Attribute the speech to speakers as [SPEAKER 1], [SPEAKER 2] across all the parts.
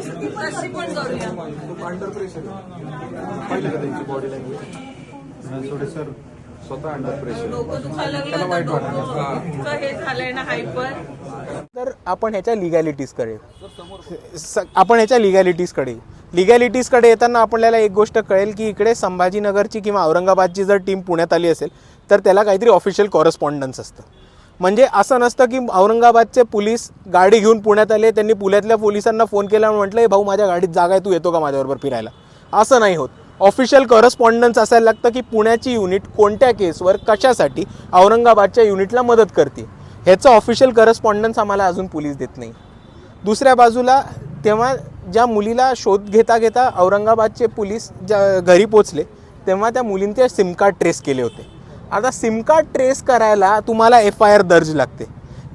[SPEAKER 1] पण करूया
[SPEAKER 2] under pressure पाहिलं का? त्यांची बॉडी लँग्वेज थोडे सर स्वतः अंडर प्रेशर
[SPEAKER 1] डोकं दुखायला
[SPEAKER 2] त्याला
[SPEAKER 1] लागलं
[SPEAKER 2] वाईट
[SPEAKER 1] तर
[SPEAKER 2] वाटलं.
[SPEAKER 1] डोकं इतकं हे झालंय ना हायपर
[SPEAKER 3] तर आपण ह्याच्या लिगॅलिटीजकडे स- आपण ह्याच्या लिगॅलिटीजकडे लिगॅलिटीजकडे येताना आपल्याला एक गोष्ट कळेल की इकडे संभाजीनगरची किंवा औरंगाबादची जर टीम पुण्यात आली असेल तर त्याला काहीतरी ऑफिशियल कॉरेस्पॉन्डन्स असतं. म्हणजे असं नसतं की औरंगाबादचे पोलीस गाडी घेऊन पुण्यात आले त्यांनी पुण्यातल्या पोलिसांना फोन केला आणि म्हटलं हे भाऊ माझ्या गाडीत जागा आहे तू येतो का माझ्याबरोबर फिरायला? असं नाही होत. ऑफिशियल करस्पॉन्डन्स असायला लागतं की पुण्याची युनिट कोणत्या केसवर कशासाठी औरंगाबादच्या युनिटला मदत करते. ह्याचं ऑफिशियल करस्पॉन्डन्स आम्हाला अजून पोलीस देत नाही. दुसऱ्या बाजूला तेव्हा ज्या मुलीला शोध घेता घेता औरंगाबादचे पोलीस ज्या घरी पोचले तेव्हा त्या मुलींचे सिमकार्ड ट्रेस केले होते. आता सिमकार्ड ट्रेस करायला तुम्हाला एफ आय आर दर्ज लागते.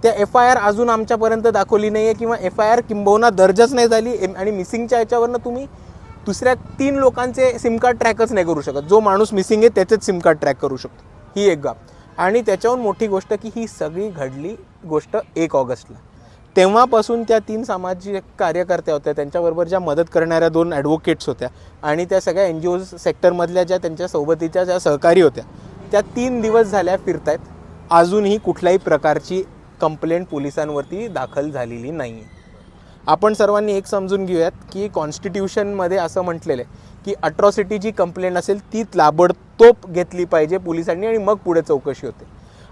[SPEAKER 3] त्या एफ आय आर अजून आमच्यापर्यंत दाखवली नाही आहे किंवा एफ आय आर किंबहुना दर्जच नाही झाली आणि मिसिंगच्या याच्यावरनं तुम्ही दुसऱ्या तीन लोकांचे सिमकार्ड ट्रॅकच नाही करू शकत. जो माणूस मिसिंग आहे त्याचेच सिमकार्ड ट्रॅक करू शकतो. ही एक गाप आणि त्याच्याहून मोठी गोष्ट की ही सगळी घडली गोष्ट एक ऑगस्टला. तेव्हापासून त्या तीन सामाजिक कार्यकर्त्या होत्या त्यांच्याबरोबर ज्या मदत करणाऱ्या दोन ॲडव्होकेट्स होत्या आणि त्या सगळ्या एन जी ओ सेक्टरमधल्या ज्या त्यांच्या सोबतीच्या ज्या सहकारी होत्या त्या तीन दिवस झाल्या फिरतायत. अजूनही कुठल्याही प्रकारची कंप्लेंट पोलिसांवरती दाखल झालेली नाही. आहे आपण सर्वांनी एक समजून घेऊयात की कॉन्स्टिट्यूशनमध्ये असं म्हटलेलं आहे की अट्रॉसिटी जी कंप्लेंट असेल ती ताबडतोब घेतली पाहिजे पोलिसांनी आणि मग पुढे चौकशी होते.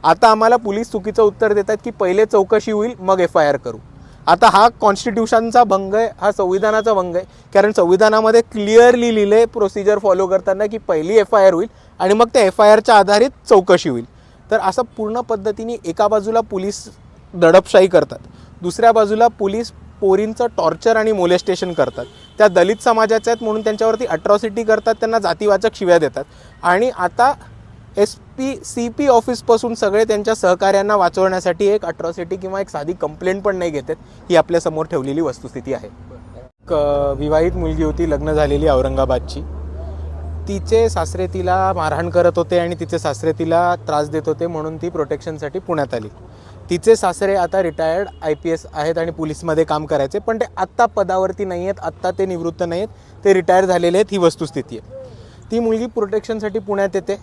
[SPEAKER 3] आता आम्हाला पोलीस चुकीचं उत्तर देतात की पहिले चौकशी होईल मग एफ आय आर करू. आता हा कॉन्स्टिट्यूशनचा भंग आहे हा संविधानाचा भंग आहे. कारण संविधानामध्ये क्लिअरली लिहिले प्रोसिजर फॉलो करताना की पहिली एफ आय आर होईल आणि मग त्या एफ आय आरच्या आधारित चौकशी होईल. तर असं पूर्ण पद्धतीने एका बाजूला पोलीस दडपशाही करतात दुसऱ्या बाजूला पोलीस पोरींचं टॉर्चर आणि मोलेस्टेशन करतात. त्या दलित समाजाच्या आहेत म्हणून त्यांच्यावरती अट्रॉसिटी करतात त्यांना जातीवाचक शिव्या देतात. आणि आता एस पी सी पी ऑफिसपासून सगळे त्यांच्या सहकाऱ्यांना वाचवण्यासाठी एक अट्रॉसिटी किंवा एक साधी कंप्लेंट पण नाही घेतात ही आपल्यासमोर ठेवलेली वस्तुस्थिती आहे. एक विवाहित मुलगी होती लग्न झालेली औरंगाबादची. तिचे सासरे तिला मारहाण करत होते आणि तिचे सासरे तिला त्रास देत होते म्हणून ती प्रोटेक्शनसाठी पुण्यात आली. तिचे सासरे आता रिटायर्ड आय पी एस आहेत आणि पोलीसमध्ये काम करायचे पण ते आत्ता पदावरती नाही आहेत आत्ता ते निवृत्त नाही आहेत ते रिटायर झालेले आहेत ही वस्तुस्थिती आहे. ती मुलगी प्रोटेक्शनसाठी पुण्यात येते.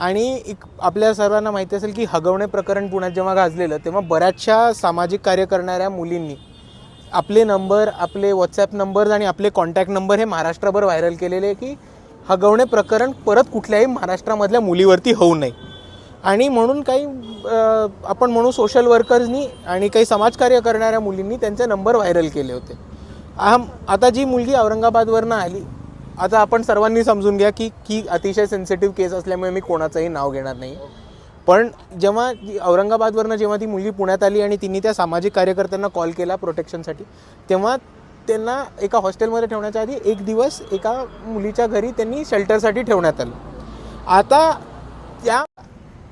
[SPEAKER 3] आणि एक आपल्या सर्वांना माहिती असेल की हगवणे प्रकरण पुण्यात जेव्हा गाजलेलं तेव्हा बऱ्याचशा सामाजिक कार्य करणाऱ्या मुलींनी आपले नंबर आपले व्हॉट्सॲप नंबर्स आणि आपले कॉन्टॅक्ट नंबर हे महाराष्ट्रभर व्हायरल केलेले आहे की हगवणे प्रकरण परत कुठल्याही महाराष्ट्रामधल्या मुलीवरती होऊ नये. आणि म्हणून काही आपण म्हणू सोशल वर्कर्सनी आणि काही समाजकार्य करणाऱ्या मुलींनी त्यांचे नंबर व्हायरल केले होते. आम आता जी मुलगी औरंगाबादवरनं आली आता आपण सर्वांनी समजून घ्या की की अतिशय सेन्सिटिव्ह केस असल्यामुळे मी कोणाचंही नाव घेणार नाही. पण जेव्हा औरंगाबादवरनं जेव्हा ती मुलगी पुण्यात आली आणि तिने त्या सामाजिक कार्यकर्त्यांना कॉल केला प्रोटेक्शनसाठी तेव्हा त्यांना एका हॉस्टेलमध्ये ठेवण्याच्या आधी एक दिवस एका मुलीच्या घरी त्यांनी शेल्टरसाठी ठेवण्यात आलं. आता त्या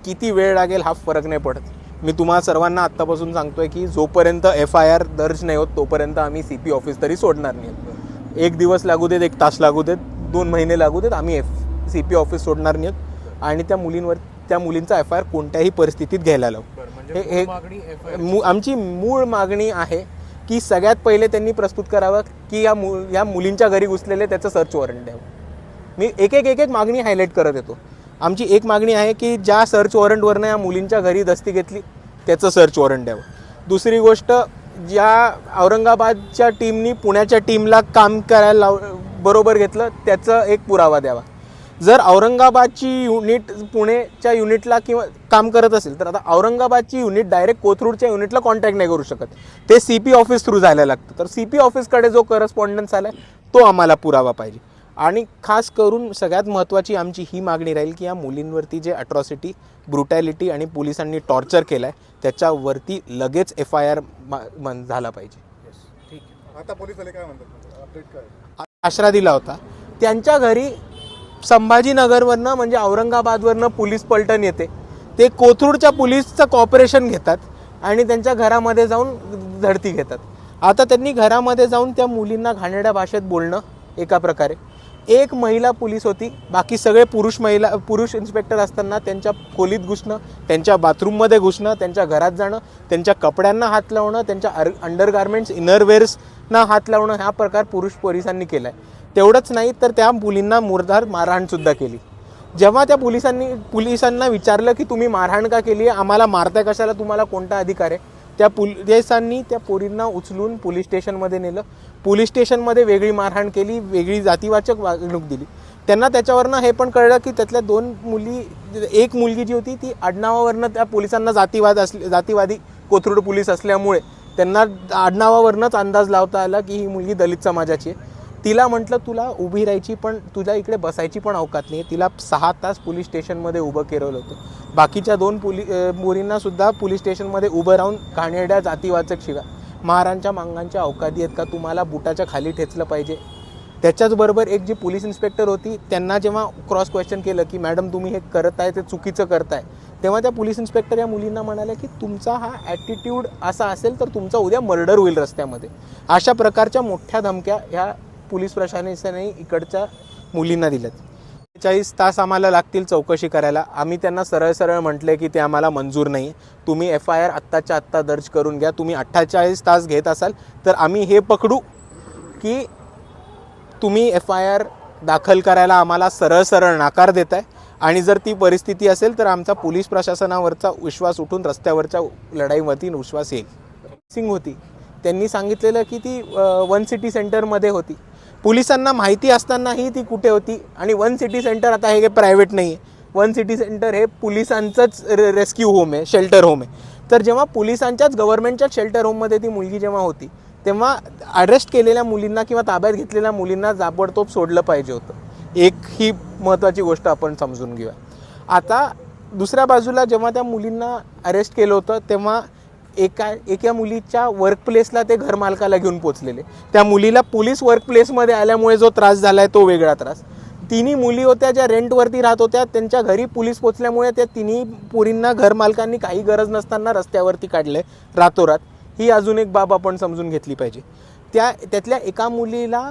[SPEAKER 3] किती वेळ लागेल हा फरक नाही पडत. मी तुम्हाला सर्वांना आत्तापासून सांगतोय की जोपर्यंत एफ आय आर दर्ज नाही होत तोपर्यंत आम्ही सी पी ऑफिस तरी सोडणार नाही. एक दिवस लागू देत एक तास लागू देत दोन महिने लागू देत आम्ही एफ सी पी ऑफिस सोडणार नाही आणि त्या मुलींवर त्या मुलींचा एफ आय आर कोणत्याही परिस्थितीत घ्यायला लावू. हे हे मू- आमची मूळ मागणी आहे की सगळ्यात पहिले त्यांनी प्रस्तुत करावं की या मु या मुलींच्या घरी घुसलेले त्याचं सर्च वॉरंट द्यावं. मी एक एक एक एक मागणी हायलाईट करत येतो. आमची एक मागणी आहे की ज्या सर्च वॉरंटवरनं या मुलींच्या घरी दस्ती घेतली त्याचं सर्च वॉरंट द्यावं. दुसरी गोष्ट ज्या औरंगाबादच्या टीमनी पुण्याच्या टीमला काम करायला लाव बरोबर घेतलं त्याचं एक पुरावा द्यावा. जर औरंगाबादची युनिट पुणेच्या युनिटला किंवा काम करत असेल तर आता औरंगाबादची युनिट डायरेक्ट कोथरूडच्या युनिटला कॉन्टॅक्ट नाही करू शकत. ते सी पी ऑफिस थ्रू जायला लागतं. तर सी पी ऑफिसकडे जो करस्पॉन्डन्स आला तो आम्हाला पुरावा पाहिजे. आणि खास करून सगळ्यात महत्त्वाची आमची ही मागणी राहील की या मुलींवरती जे अट्रॉसिटी ब्रुटॅलिटी आणि पोलिसांनी टॉर्चर केलं आहे त्याच्यावरती लगेच एफ आय आर झाला पाहिजे.
[SPEAKER 2] आता पोलीस आले काय म्हणतात अपडेट काय?
[SPEAKER 3] आश्रा दिला होता. त्यांच्या घरी संभाजीनगरवरनं म्हणजे औरंगाबादवरनं पोलीस पलटण येते. ते कोथरूडच्या पोलीसचं कॉपरेशन घेतात आणि त्यांच्या घरामध्ये जाऊन झडती घेतात. आता त्यांनी घरामध्ये जाऊन त्या मुलींना घाणेरड्या भाषेत बोलणं एका प्रकारे. एक महिला पोलीस होती बाकी सगळे पुरुष महिला पुरुष इन्स्पेक्टर असताना त्यांच्या खोलीत घुसणं त्यांच्या बाथरूममध्ये घुसणं त्यांच्या घरात जाणं त्यांच्या कपड्यांना हात लावणं त्यांच्या अर अंडरगार्मेंट्स इनरवेअर्सना हात लावणं हा प्रकार पुरुष पोलिसांनी केला आहे तेवढंच नाही तर त्या मुलींना मुरधार मारहाणसुद्धा केली. जेव्हा त्या पोलिसांनी पोलिसांना विचारलं की तुम्ही मारहाण का केली आहे आम्हाला मारताय कशाला तुम्हाला कोणता अधिकार आहे? त्या पोलिसांनी त्या पोरींना उचलून पोलीस स्टेशनमध्ये नेलं. पोलीस स्टेशनमध्ये वेगळी मारहाण केली वेगळी जातीवाचक वागणूक दिली. त्यांना त्याच्यावरनं हे पण कळलं की त्यातल्या दोन मुली एक मुलगी जी होती ती आडनावावरनं त्या पोलिसांना जातीवाद असले जातीवादी कोथरूड पोलीस असल्यामुळे त्यांना आडनावावरनंच अंदाज लावता आला की ही मुलगी दलित समाजाची आहे. तिला म्हटलं तुला उभी राहायची पण तुझ्या इकडे बसायची पण अवकात नाही. तिला सहा तास पोलीस स्टेशनमध्ये उभं केलं होतं. बाकीच्या दोन पोली मुलींनासुद्धा पोलीस स्टेशनमध्ये उभं राहून घाणेरड्या जातीवाचक शिवाय. महारांच्या मांगांच्या अवकाधी आहेत का? तुम्हाला बुटाच्या खाली ठेचलं पाहिजे. त्याच्याचबरोबर एक जी पोलीस इन्स्पेक्टर होती त्यांना जेव्हा क्रॉस क्वेश्चन केलं की मॅडम तुम्ही हे करत आहे ते चुकीचं करताय. तेव्हा त्या पोलीस इन्स्पेक्टर या मुलींना म्हणाल्या की तुमचा हा ॲटिट्यूड असा असेल तर तुमचा उद्या मर्डर होईल रस्त्यामध्ये. अशा प्रकारच्या मोठ्या धमक्या ह्या पोलीस प्रशासनाने इकडच्या मुलींना दिल्यात. चाळीस तास आम्हाला लागतील चौकशी करायला. आम्ही त्यांना सरळ सरळ म्हटले की ते आम्हाला मंजूर नाही. तुम्ही एफ आय आर आत्ताच्या आत्ता दर्ज करून घ्या. तुम्ही अठ्ठेचाळीस तास घेत असाल तर आम्ही हे पकडू की तुम्ही एफ आय आर दाखल करायला आम्हाला सरळ सरळ नाकार देत आहे आणि जर ती परिस्थिती असेल तर आमचा पोलीस प्रशासनावरचा विश्वास उठून रस्त्यावरच्या लढाईवरती विश्वास येईल. सिंग होती. त्यांनी सांगितलेलं की ती वन सिटी सेंटरमध्ये होती. पोलिसांना माहिती असतानाही ती कुठे होती? आणि वन सिटी सेंटर आता हे काही प्रायव्हेट नाही आहे वन सिटी सेंटर हे पोलिसांचंच रे रेस्क्यू होम आहे शेल्टर होम आहे. तर जेव्हा पोलिसांच्याच गव्हर्नमेंटच्याच शेल्टर होममध्ये ती मुलगी जेव्हा होती तेव्हा अरेस्ट केलेल्या मुलींना किंवा ताब्यात घेतलेल्या मुलींना जाबडतोब सोडलं पाहिजे होतं. एक ही महत्त्वाची गोष्ट आपण समजून घेऊया. आता दुसऱ्या बाजूला जेव्हा त्या मुलींना अरेस्ट केलं होतं तेव्हा एका एका मुलीच्या वर्क प्लेसला ते घरमालकाला घेऊन पोचलेले त्या मुलीला पोलीस वर्क प्लेसमध्ये आल्यामुळे जो त्रास झाला आहे तो वेगळा त्रास. तिन्ही मुली होत्या ज्या रेंटवरती राहत होत्या त्यांच्या घरी पोलीस पोचल्यामुळे त्या तिन्ही पुरींना घरमालकांनी काही गरज नसताना रस्त्यावरती काढले रातोरात. ही अजून एक बाब आपण समजून घेतली पाहिजे. त्या त्यातल्या एका मुलीला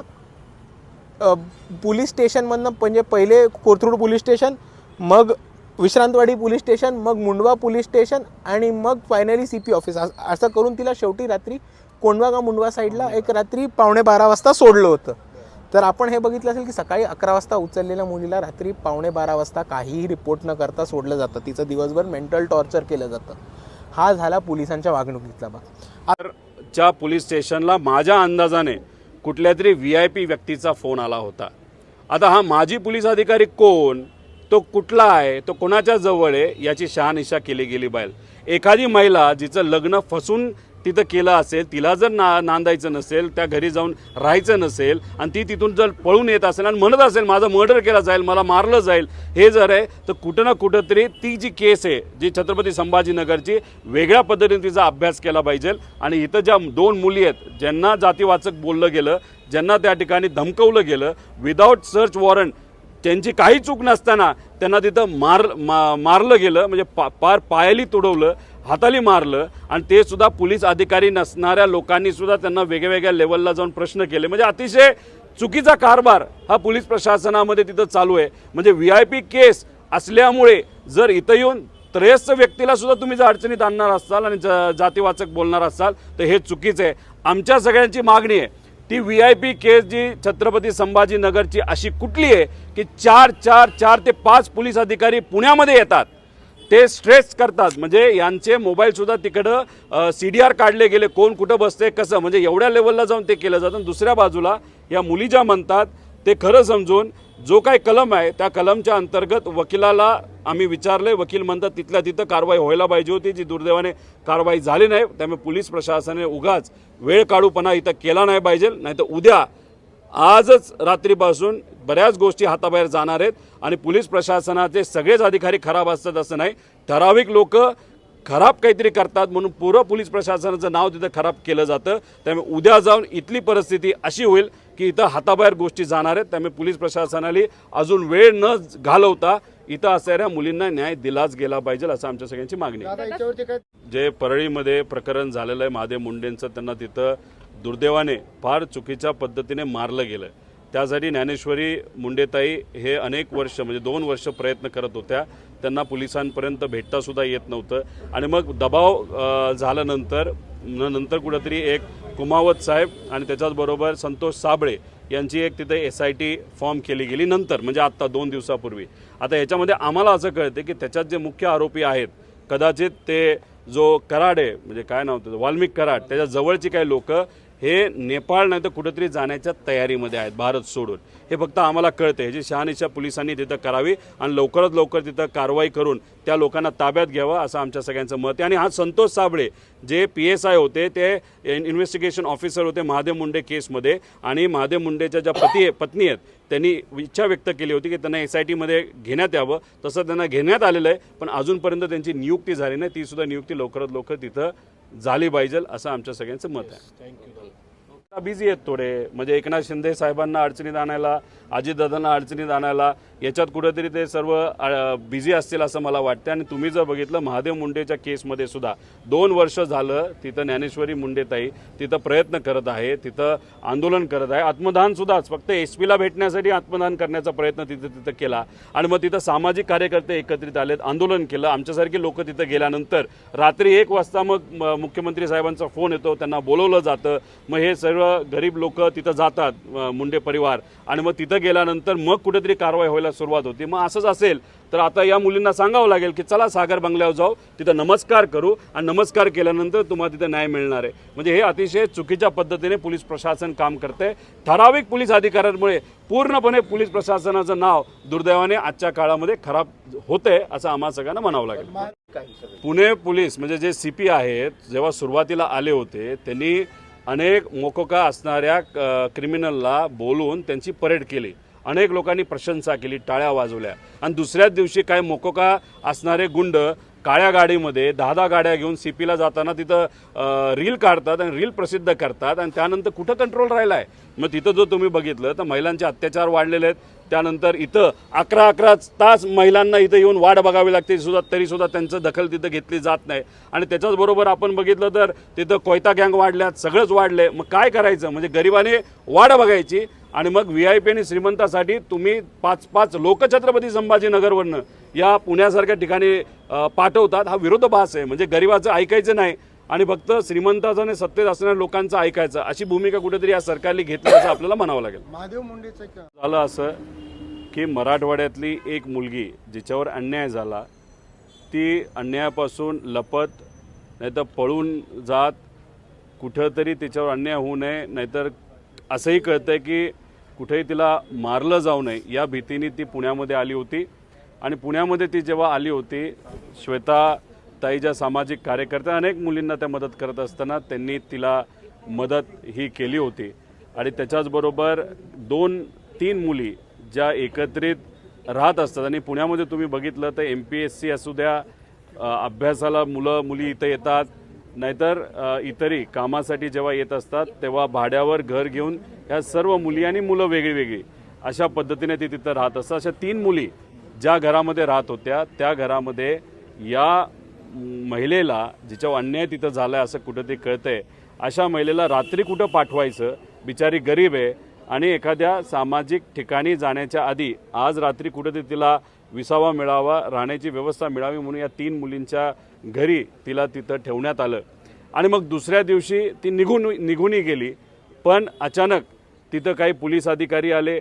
[SPEAKER 3] पोलीस स्टेशनमधनं म्हणजे पहिले कोथरूड पोलीस स्टेशन मग विश्रांतवाडी पोलीस स्टेशन मग मुंडवा पोलीस स्टेशन आणि मग फायनली सी पी ऑफिस अस- करून तिला शेवटी रात्री कोंडवा का मुंडवा साईडला एक रात्री पावणे बारा वाजता सोडलं होतं. तर आपण हे बघितलं असेल की सकाळी अकरा वाजता उचललेल्या मुलीला रात्री पावणे बारा वाजता काहीही रिपोर्ट न करता सोडलं जातं. तिचं दिवसभर मेंटल टॉर्चर केलं जातं. हा झाला पोलिसांच्या वागणुकीतला भाग.
[SPEAKER 4] ज्या पोलीस स्टेशनला माझ्या अंदाजाने कुठल्या तरी व्ही आय पी व्यक्तीचा फोन आला होता. आता हा माजी पोलीस अधिकारी कोण? तो कुठला आहे तो कोणाच्या जवळ आहे याची शहानिशा केली गेली पाहिजे एखादी महिला जिचं लग्न फसून तिथं केलं असेल तिला जर ना नांदायचं नसेल त्या घरी जाऊन राहायचं नसेल आणि ती तिथून जर पळून येत असेल आणि म्हणत असेल माझं मर्डर केलं जाईल मला मारलं जाईल हे जर आहे तर कुठं ना कुठंतरी ती जी केस आहे जी छत्रपती संभाजीनगरची वेगळ्या पद्धतीने तिचा अभ्यास केला पाहिजे. आणि इथं ज्या दोन मुली आहेत ज्यांना जातीवाचक बोललं गेलं ज्यांना त्या ठिकाणी धमकवलं गेलं विदाऊट सर्च वॉरंट त्यांची काही चूक नसताना त्यांना तिथं मार मा मारलं गेलं म्हणजे पा पार पायाली तुडवलं हाताली मारलं आणि ते सुद्धा पोलीस अधिकारी नसणाऱ्या लोकांनी सुद्धा त्यांना वेगवेगळ्या लेवलला जाऊन प्रश्न केले. म्हणजे अतिशय चुकीचा कारभार हा पोलीस प्रशासनामध्ये तिथं चालू आहे. म्हणजे व्ही आय पी केस असल्यामुळे जर इथं येऊन त्रयस्थ व्यक्तीला सुद्धा तुम्ही जर अडचणीत आणणार असाल आणि ज- जातीवाचक बोलणार असाल तर हे चुकीचं आहे. आमच्या सगळ्यांची मागणी आहे ती व्ही आय पी केस जी छत्रपती संभाजीनगरची अशी कुठली आहे की चार चार चार ते पाच पोलीस अधिकारी पुण्यामध्ये येतात. ते स्ट्रेस करतात. म्हणजे यांचे मोबाईलसुद्धा तिकडं सी डी आर काढले गेले. कोण कुठं बसते कसं? म्हणजे एवढ्या लेवलला जाऊन ते केलं जातं. दुसऱ्या बाजूला या मुली ज्या म्हणतात ते खरं समजून जो काही कलम आहे त्या कलमच्या अंतर्गत वकिलाला आम्ही विचारले वकील म्हणतात तिथल्या तिथं कारवाई व्हायला पाहिजे होती. जी दुर्दैवाने कारवाई झाली नाही त्यामुळे पोलीस प्रशासनाने उगाच वेळ काढूपणा इथं केला नाही पाहिजे. नाही तर उद्या आजच रात्रीपासून बऱ्याच गोष्टी हाताबाहेर जाणार आहेत आणि पोलीस प्रशासनाचे सगळेच अधिकारी खराब असतात असं नाही. ठराविक लोक खराब काहीतरी करतात म्हणून पुरं पोलीस प्रशासनाचं नाव तिथं खराब केलं जातं. त्यामुळे उद्या जाऊन इथली परिस्थिती अशी होईल की इथं हाताबाहेर गोष्टी जाणार आहेत. त्यामुळे पोलीस प्रशासनाने अजून वेळ न घालवता इथं असणाऱ्या मुलींना न्याय दिलाच गेला पाहिजे असं आमच्या सगळ्यांची मागणी आहे. जे परळीमध्ये प्रकरण झालेलं आहे महादेव मुंडेंचं त्यांना तिथं दुर्दैवाने फार चुकीच्या पद्धतीने मारलं गेलं त्यासाठी ज्ञानेश्वरी मुंडेताई हे अनेक वर्ष म्हणजे दोन वर्ष प्रयत्न करत होत्या. त्यांना पोलिसांपर्यंत भेटतासुद्धा येत नव्हतं. आणि मग दबाव झाल्यानंतर नंतर कुठंतरी एक कुमावत साहेब आणि त्याच्याचबरोबर संतोष साबळे यांची एक तिथे एस आय टी फॉर्म केली गेली नंतर म्हणजे आत्ता दोन दिवसापूर्वी. आता याच्यामध्ये आम्हाला असं कळतं की त्याच्यात जे मुख्य आरोपी आहेत कदाचित ते जो कराड आहे म्हणजे काय नाव त्याचं वाल्मिक कराड त्याच्या जवळची काही लोक हे नेपाळ नाही तर कुठेतरी जाण्याच्या तयारीमध्ये आहेत भारत सोडून. हे फक्त आम्हाला कळते ह्याची शहानिशा पोलिसांनी तिथं करावी आणि लवकरात लवकर तिथं कारवाई करून त्या लोकांना ताब्यात घ्यावं असं आमच्या सगळ्यांचं मत आहे. आणि हा Santosh Sable J P S I होते ते इन्व्हेस्टिगेशन ऑफिसर होते महादेव मुंडे केसमध्ये. आणि महादेव मुंडेच्या ज्या पती पत्नी आहेत त्यांनी इच्छा व्यक्त केली होती की त्यांना एस आय टीमध्ये घेण्यात यावं. तसं त्यांना घेण्यात आलेलं आहे पण अजूनपर्यंत त्यांची नियुक्ती झाली नाही. ती सुद्धा नियुक्ती लवकरात लवकर तिथं झाली पाहिजे असं आमच्या सगळ्यांचं मत आहे. बिझी आहेत थोडे. म्हणजे एकनाथ शिंदे साहेबांना अडचणीत आणायला अजितदादांना अडचणीत आणायला याच्यात कुठेतरी ते सर्व बिझी असतील असं मला वाटतं आणि तुम्ही जर बघितलं महादेव मुंडेच्या केसमध्ये सुद्धा दोन वर्ष झालं तिथं ज्ञानेश्वरी मुंडेताई तिथं प्रयत्न करत आहे तिथं आंदोलन करत आहे. आत्मदान सुद्धाच फक्त एस पीला भेटण्यासाठी आत्मदान करण्याचा प्रयत्न तिथं तिथं केला. आणि मग तिथं सामाजिक कार्यकर्ते एकत्रित आलेत आंदोलन केलं. आमच्यासारखी लोक तिथं गेल्यानंतर रात्री एक वाजता मग मुख्यमंत्री साहेबांचा फोन येतो त्यांना बोलवलं जातं. मग हे सर्व गरीब लोक तिथं जातात मुंडे परिवार. आणि मग तिथं गेल्यानंतर मग कुठेतरी कारवाई व्हायला सुरुवात होती. मग असंच असेल तर आता या मुलींना सांगावं लागेल की चला सागर बंगल्यावर जाऊ तिथं नमस्कार करू आणि नमस्कार केल्यानंतर तुम्हाला तिथं न्याय मिळणार आहे. म्हणजे हे अतिशय चुकीच्या पद्धतीने पोलीस प्रशासन काम करते ठराविक पोलीस अधिकाऱ्यांमुळे पूर्णपणे पोलीस प्रशासनाचं नाव दुर्दैवाने आजच्या काळामध्ये खराब होते असं आम्हा सगळ्यांना म्हणावं लागेल. पुणे पोलीस म्हणजे जे सी पी आहेत जेव्हा सुरुवातीला आले होते त्यांनी अनेक मोकोका असणाऱ्या क्रिमिनलला बोलून त्यांची परेड केली. अनेक लोकांनी प्रशंसा केली टाळ्या वाजवल्या. आणि दुसऱ्याच दिवशी काय मोकोका असणारे गुंड काळ्या गाडीमध्ये दहा दहा गाड्या घेऊन सी पीला जाताना तिथं रील काढतात आणि रील प्रसिद्ध करतात आणि त्यानंतर कुठं कंट्रोल राहिला आहे मग तिथं जर तुम्ही बघितलं तर महिलांचे अत्याचार वाढलेले आहेत. त्यानंतर इथं अकरा अकरा तास महिलांना इथं येऊन वाट बघावी लागते सुद्धा तरीसुद्धा त्यांचं दखल तिथं घेतली जात नाही. आणि त्याच्याचबरोबर आपण बघितलं तर तिथं कोयता गँग वाढल्यात सगळंच वाढलं आहे मग काय करायचं? म्हणजे गरिबाने वाट बघायची. आणि मग व्ही आय पी आणि श्रीमंतासाठी तुम्ही पाच पाच लोकछत्रपती संभाजीनगरवरनं या पुण्यासारख्या ठिकाणी पाठवतात. हा विरोधाभास आहे. म्हणजे गरिबाचं ऐकायचं नाही आणि फक्त श्रीमंताचं आणि सत्तेत असणाऱ्या लोकांचं ऐकायचं. अशी भूमिका कुठेतरी या सरकारने घेतली असं आपल्याला म्हणावं लागेल.
[SPEAKER 2] महादेव मुंडेचं
[SPEAKER 4] झालं असं की मराठवाड्यातली एक मुलगी जिच्यावर अन्याय झाला ती अन्यायापासून लपत नाहीतर पळून जात कुठंतरी तिच्यावर अन्याय होऊ नये नाहीतर असंही कळतंय की कुठेही तिला मारलं जाऊ नये. या भीतीने ती पुण्यामध्ये आली होती. आणि पुण्यामध्ये ती जेव्हा आली होती श्वेता ताईच्या सामाजिक कार्यकर्त्या अनेक मुलींना त्या मदत करत असताना त्यांनी तिला मदत ही केली होती. आणि त्याच्याचबरोबर दोन तीन मुली ज्या एकत्रित राहत असतात. आणि पुण्यामध्ये तुम्ही बघितलं तर एम पी एस सी असू द्या अभ्यासाला मुलं मुली इथं येतात. नाहीतर इतरही कामासाठी जेव्हा येत असतात तेव्हा भाड्यावर घर घेऊन ह्या सर्व मुली आणि मुलं वेगळी वेगळी अशा पद्धतीने ती तिथं राहत असतात. अशा तीन मुली ज्या घरामध्ये राहत होत्या त्या घरामध्ये या महिलेला जिच्यावर अन्याय तिथं झाला आहे असं कुठं ते कळतंय अशा महिलेला रात्री कुठं पाठवायचं? बिचारी गरीब आहे आणि एखाद्या सामाजिक ठिकाणी जाण्याच्या आधी आज रात्री कुठं ते तिला विसावा मिळावा राहण्याची व्यवस्था मिळावी म्हणून या तीन मुलींच्या घरी तिला तिथं ठेवण्यात आलं. आणि मग दुसऱ्या दिवशी ती निघून निघूनही गेली. पण अचानक तिथं काही पोलीस अधिकारी आले.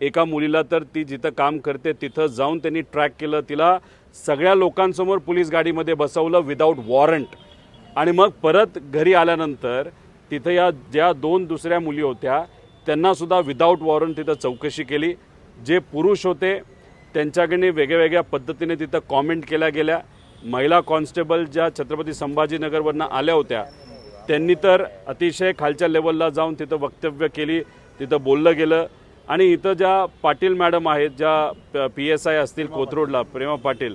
[SPEAKER 4] एका मुलीला तर ती जिथं काम करते तिथं जाऊन त्यांनी ट्रॅक केलं. तिला सगळ्या लोकांसमोर पोलीस गाडीमध्ये बसवलं विदाऊट वॉरंट आणि मग परत घरी आल्यानंतर तिथं या ज्या दोन दुसऱ्या मुली होत्या त्यांनासुद्धा विदाऊट वॉरंट तिथं चौकशी केली. जे पुरुष होते त्यांच्याकडे वेगळ्या पद्धतीने तिथं कॉमेंट केल्या गेल्या. महिला कॉन्स्टेबल ज्या छत्रपती संभाजीनगरवरनं आल्या होत्या त्यांनी तर अतिशय खालच्या लेवलला जाऊन तिथं वक्तव्य केली तिथं बोललं गेलं. आणि इथं ज्या पाटील मॅडम आहेत ज्या पी एस आय असतील कोथरूडला प्रेमा पाटील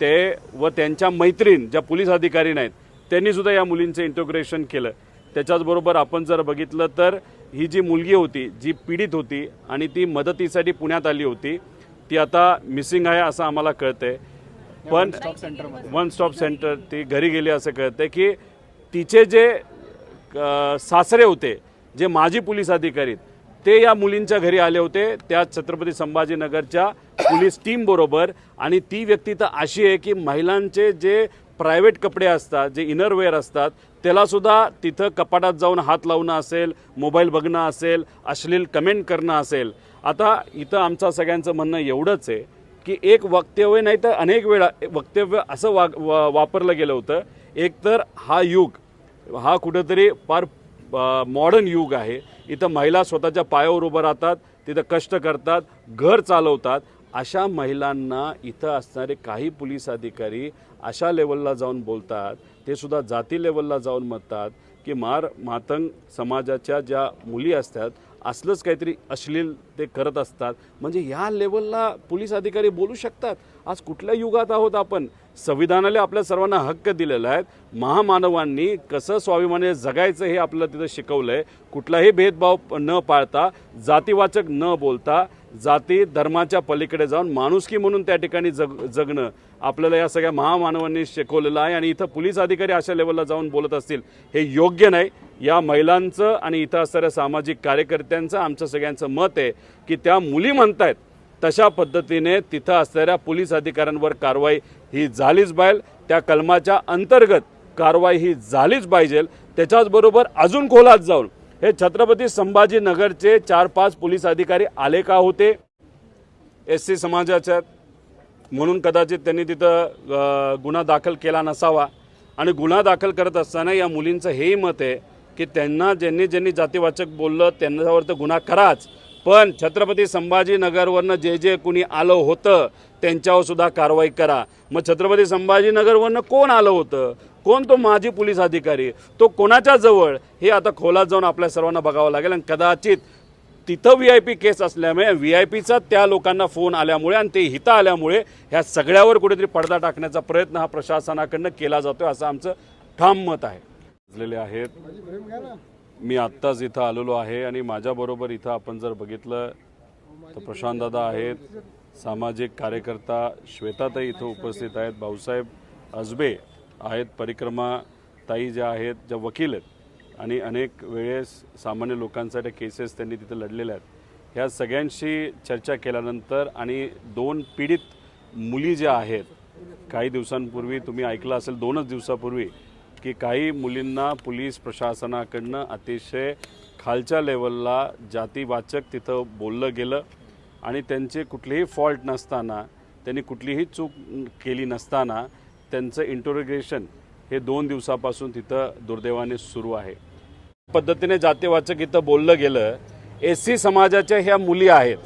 [SPEAKER 4] ते व त्यांच्या मैत्रीण ज्या पोलीस अधिकारी नाहीत त्यांनी सुद्धा या मुलींचं इंटोग्रेशन केलं. त्याच्याचबरोबर आपण जर बघितलं तर ही जी मुलगी होती जी पीडित होती आणि ती मदतीसाठी पुण्यात आली होती ती आता मिसिंग आहे असं आम्हाला कळतं आहे पण वन स्टॉप सेंटर ती घरी गेली असं कळतंय की तिचे जे सासरे होते जे माजी पोलीस अधिकारी ते या मुलींच्या घरी आले होते त्या छत्रपती संभाजीनगरच्या पोलीस टीम बरोबर. आणि ती व्यक्ती तर अशी आहे की महिलांचे जे प्रायव्हेट कपडे असतात जे इनरवेअर असतात त्याला सुद्धा तिथं कपाटात जाऊन हात लावणं असेल मोबाईल बघणं असेल अश्लील कमेंट करणं असेल. आता इथं आमचं सगळ्यांचं म्हणणं एवढंच आहे की एक वक्तव्य नाही तर अनेक वेळा वक्तव्य असं वा वा- वापरलं गेलं होतं. एकतर हा युग हा कुठंतरी फार मॉडर्न युग आहे. इथं महिला स्वतःच्या पायावर उभं राहतात तिथं कष्ट करतात घर चालवतात. अशा महिलांना इथं असणारे काही पोलीस अधिकारी अशा लेवलला जाऊन बोलतात ते सुद्धा जाती लेवलला जाऊन म्हणतात की मार मातंग समाजाच्या ज्या मुली असतात असलंच काहीतरी अश्लील ते करत असतात. म्हणजे या लेवलला पोलीस अधिकारी बोलू शकतात. आज कुठल्या युगात आहोत आपण? संविधानाला आपल्या सर्वांना हक्क दिलेला आहे. महामानवांनी कसं स्वाभिमाने जगायचं हे आपल्याला तिथं शिकवलं आहे कुठलाही भेदभाव न पाळता जातीवाचक न बोलता जाती धर्माच्या पलीकडे जाऊन माणुसकी म्हणून त्या ठिकाणी जग जगणं आपल्याला या सगळ्या महामानवांनी शिकवलेलं आहे आणि इथं पोलीस अधिकारी अशा लेवलला जाऊन बोलत असतील हे योग्य नाही. या महिलांचं आणि इथं असणाऱ्या सामाजिक कार्यकर्त्यांचं आमचं सगळ्यांचं मत आहे की त्या मुली म्हणतायत तशा पद्धतीने तिथं असणाऱ्या पोलीस अधिकाऱ्यांवर कारवाई ही झालीच पाहिजे. त्या कलमाच्या अंतर्गत कारवाई ही झालीच पाहिजे. त्याच्याचबरोबर अजून खोलात जाऊन हे छत्रपती संभाजीनगरचे चार पाच पोलीस अधिकारी आले का होते? एस सी समाजाच्या म्हणून कदाचित त्यांनी तिथं गुन्हा दाखल केला नसावा. आणि गुन्हा दाखल करत असताना या मुलींचं हेही मत आहे की त्यांना ज्यांनी ज्यांनी जातीवाचक बोललं त्यांच्यावर तर गुन्हा कराच पण छत्रपती संभाजीनगरवरनं जे जे कुणी आलं होतं त्यांच्यावर सुद्धा कारवाई करा. मग छत्रपती संभाजीनगरवरनं कोण आलं होतं? कोण तो माजी पोलीस अधिकारी? तो कोणाच्या जवळ? हे आता खोलात जाऊन आपल्या सर्वांना बघावं लागेल आणि कदाचित तिथं व्ही आय पी केस असल्यामुळे व्ही आय पीचा त्या लोकांना फोन आल्यामुळे आणि ते हिता आल्यामुळे ह्या सगळ्यावर कुठेतरी पडदा टाकण्याचा प्रयत्न हा प्रशासनाकडनं केला जातोय असं आमचं ठाम मत आहे. भाजलेले आहेत. मी आत्ताच इथं आलेलो आहे आणि माझ्याबरोबर इथं आपण जर बघितलं तर प्रशांतदादा आहेत सामाजिक कार्यकर्ता श्वेताताई इथं उपस्थित आहेत भाऊसाहेब अजबे आहेत परिक्रमा ताई ज्या आहेत ज्या वकील आहेत आणि अनेक वेळेस सामान्य लोकांसाठी केसेस त्यांनी तिथे लढलेल्या आहेत. ह्या सगळ्यांशी चर्चा केल्यानंतर आणि दोन पीडित मुली ज्या आहेत काही दिवसांपूर्वी तुम्ही ऐकलं असेल दोनच दिवसापूर्वी की काही मुलींना पोलीस प्रशासनाकडनं अतिशय खालच्या लेवलला जातीवाचक तिथं बोललं गेलं आणि त्यांचे कुठलेही फॉल्ट नसताना त्यांनी कुठलीही चूक केली नसताना त्यांचं इंटरोगेशन हे दोन दिवसापासून तिथं दुर्दैवाने सुरू आहे. पद्धतीने जातीवाचक इथं बोललं गेलं एस सी समाजाच्या ह्या मुली आहेत.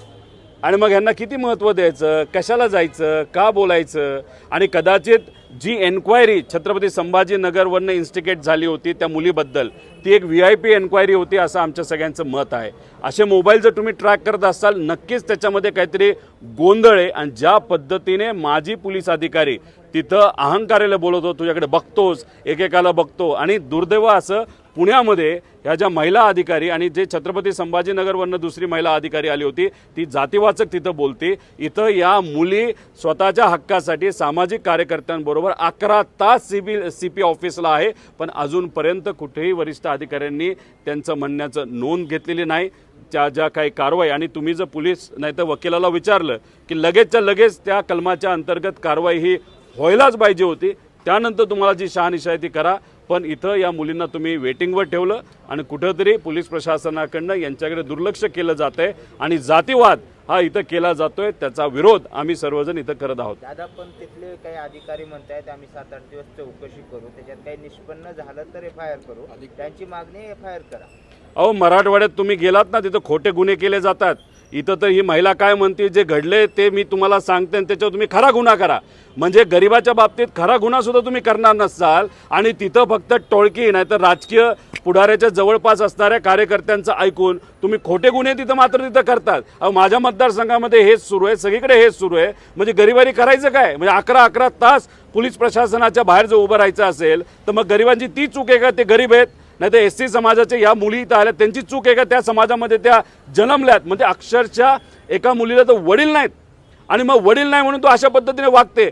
[SPEAKER 4] आणि मग ह्यांना किती महत्त्व द्यायचं? कशाला जायचं? का बोलायचं? आणि कदाचित जी एन्क्वायरी छत्रपती संभाजीनगरवरनं इन्स्टिगेट झाली होती त्या मुलीबद्दल ती एक व्ही आय पी एन्क्वायरी होती असं आमच्या सगळ्यांचं मत आहे. असे मोबाईल जर तुम्ही ट्रॅक करत असाल नक्कीच त्याच्यामध्ये काहीतरी गोंधळ आहे. आणि ज्या पद्धतीने माजी पोलीस अधिकारी तिथं अहंकाराला बोलवतो तुझ्याकडे बघतोस एकेकाला बघतो. आणि दुर्दैव असं पुण्यामध्ये ह्या ज्या महिला अधिकारी आणि जे छत्रपती संभाजीनगरवरनं दुसरी महिला अधिकारी आली होती ती जातीवाचक तिथं बोलते. इथं या मुली स्वतःच्या हक्कासाठी सामाजिक कार्यकर्त्यांबरोबर अकरा तास सी बी सी पी ऑफिसला आहे पण अजूनपर्यंत कुठेही वरिष्ठ अधिकाऱ्यांनी त्यांचं म्हणण्याचं नोंद घेतलेली नाही. त्या ज्या काही कारवाई आणि तुम्ही जर पोलीस नाही तर वकिलाला विचारलं की लगेचच्या लगेच त्या कलमाच्या अंतर्गत कारवाई ही व्हायलाच पाहिजे होती. त्यानंतर तुम्हाला जी शहानिशा आहे ती करा. पण इथं या मुलींना तुम्ही वेटिंगवर ठेवलं आणि कुठंतरी पोलीस प्रशासनाकडनं यांच्याकडे दुर्लक्ष केलं जात आहे आणि जातीवाद हा इथं केला जातोय. त्याचा विरोध आम्ही सर्वजण इथं करत आहोत.
[SPEAKER 5] दादा पण तिथले काही अधिकारी म्हणतायत आम्ही सात आठ दिवस चौकशी करू. त्याच्यात काही निष्पन्न झालं तर एफ आय आर करू त्यांची मागणी एफ आय आर करा.
[SPEAKER 4] अहो मराठवाड्यात तुम्ही गेलात ना तिथं खोटे गुन्हे केले जातात. इथं तर ही महिला काय म्हणते जे घडले ते मी तुम्हाला सांगते आणि त्याच्यावर तुम्ही खरा गुन्हा करा. म्हणजे गरिबाच्या बाबतीत खरा गुन्हासुद्धा तुम्ही करणार नसाल आणि तिथं फक्त टोळकी नाही तर राजकीय पुढाऱ्याच्या जवळपास असणाऱ्या कार्यकर्त्यांचं ऐकून तुम्ही खोटे गुन्हे तिथं मात्र तिथं करतात अहो माझ्या मतदारसंघामध्ये हेच सुरू आहे सगळीकडे हेच सुरू आहे. म्हणजे गरिबारी करायचं काय? म्हणजे अकरा अकरा तास पोलीस प्रशासनाच्या बाहेर जर उभं राहायचं असेल तर मग गरिबांची ती चूक आहे का? ते गरीब आहेत. नाही तर एस सी समाजाच्या या मुली इथं आल्या त्यांची चूक आहे का? त्या समाजामध्ये त्या जन्मल्यात. म्हणजे अक्षरशः एका मुलीला तर वडील नाहीत. आणि मग वडील नाही म्हणून तो अशा पद्धतीने वागते.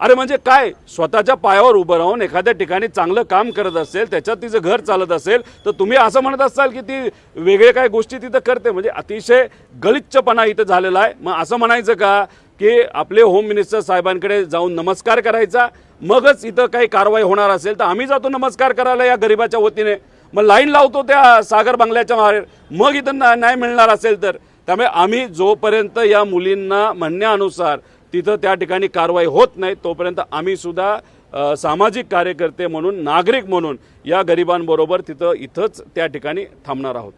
[SPEAKER 4] अरे म्हणजे काय? स्वतःच्या पायावर उभं राहून एखाद्या ठिकाणी चांगलं काम करत असेल त्याच्यात तिचं घर चालत असेल तर तुम्ही असं म्हणत असाल की ती वेगळे काय गोष्टी तिथं करते. म्हणजे अतिशय गलिच्छपणा इथं झालेला आहे. मग असं म्हणायचं का? की आपले होम मिनिस्टर साहेबांकडे जाऊन नमस्कार करायचा. मगच इथं काही कारवाई होणार असेल तर आम्ही जातो नमस्कार करायला या गरिबाच्या वतीने. मग लाईन लावतो त्या सागर बंगल्याच्या बाहेर मग इथं ना- नाही मिळणार असेल तर. त्यामुळे आम्ही जोपर्यंत या मुलींना म्हणण्यानुसार तिथं त्या ठिकाणी कारवाई होत नाही तोपर्यंत आम्ही सुद्धा अ, सामाजिक कार्यकर्ते म्हणून नागरिक म्हणून या गरिबांबरोबर तिथं इथंच त्या ठिकाणी थांबणार आहोत.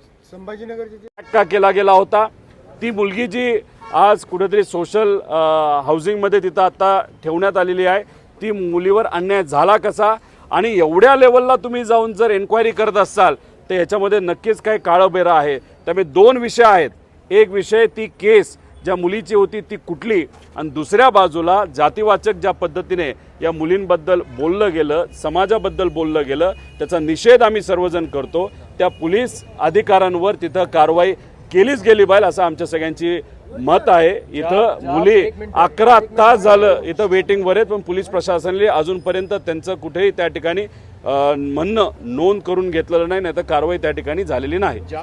[SPEAKER 4] का केला गेला होता. ती मुलगी जी आज कुठेतरी सोशल हाऊसिंगमध्ये तिथं आता ठेवण्यात आलेली आहे ती मुलीवर अन्याय झाला कसा? आणि एवढ्या लेवलला तुम्ही जाऊन जर एन्क्वायरी करत असाल तर याच्यामध्ये नक्कीच काही काळंबेरा आहे त्यामुळे दोन विषय आहेत. एक विषय ती केस ज्या मुलीची होती ती कुठली? आणि दुसऱ्या बाजूला जातीवाचक ज्या पद्धतीने या मुलींबद्दल बोललं गेलं समाजाबद्दल बोललं गेलं त्याचा निषेध आम्ही सर्वजण करतो. त्या पोलीस अधिकाऱ्यांवर तिथं कारवाई केलीच गेली पाहिजे असं आमच्या सगळ्यांची मत आहे. इथं मुली अकरा तास झालं इथं वेटिंगवर आहेत पण पोलीस प्रशासनाने अजूनपर्यंत त्यांचं कुठेही त्या ठिकाणी म्हणणं नोंद करून घेतलेलं नाही नाही तर कारवाई त्या ठिकाणी झालेली नाही.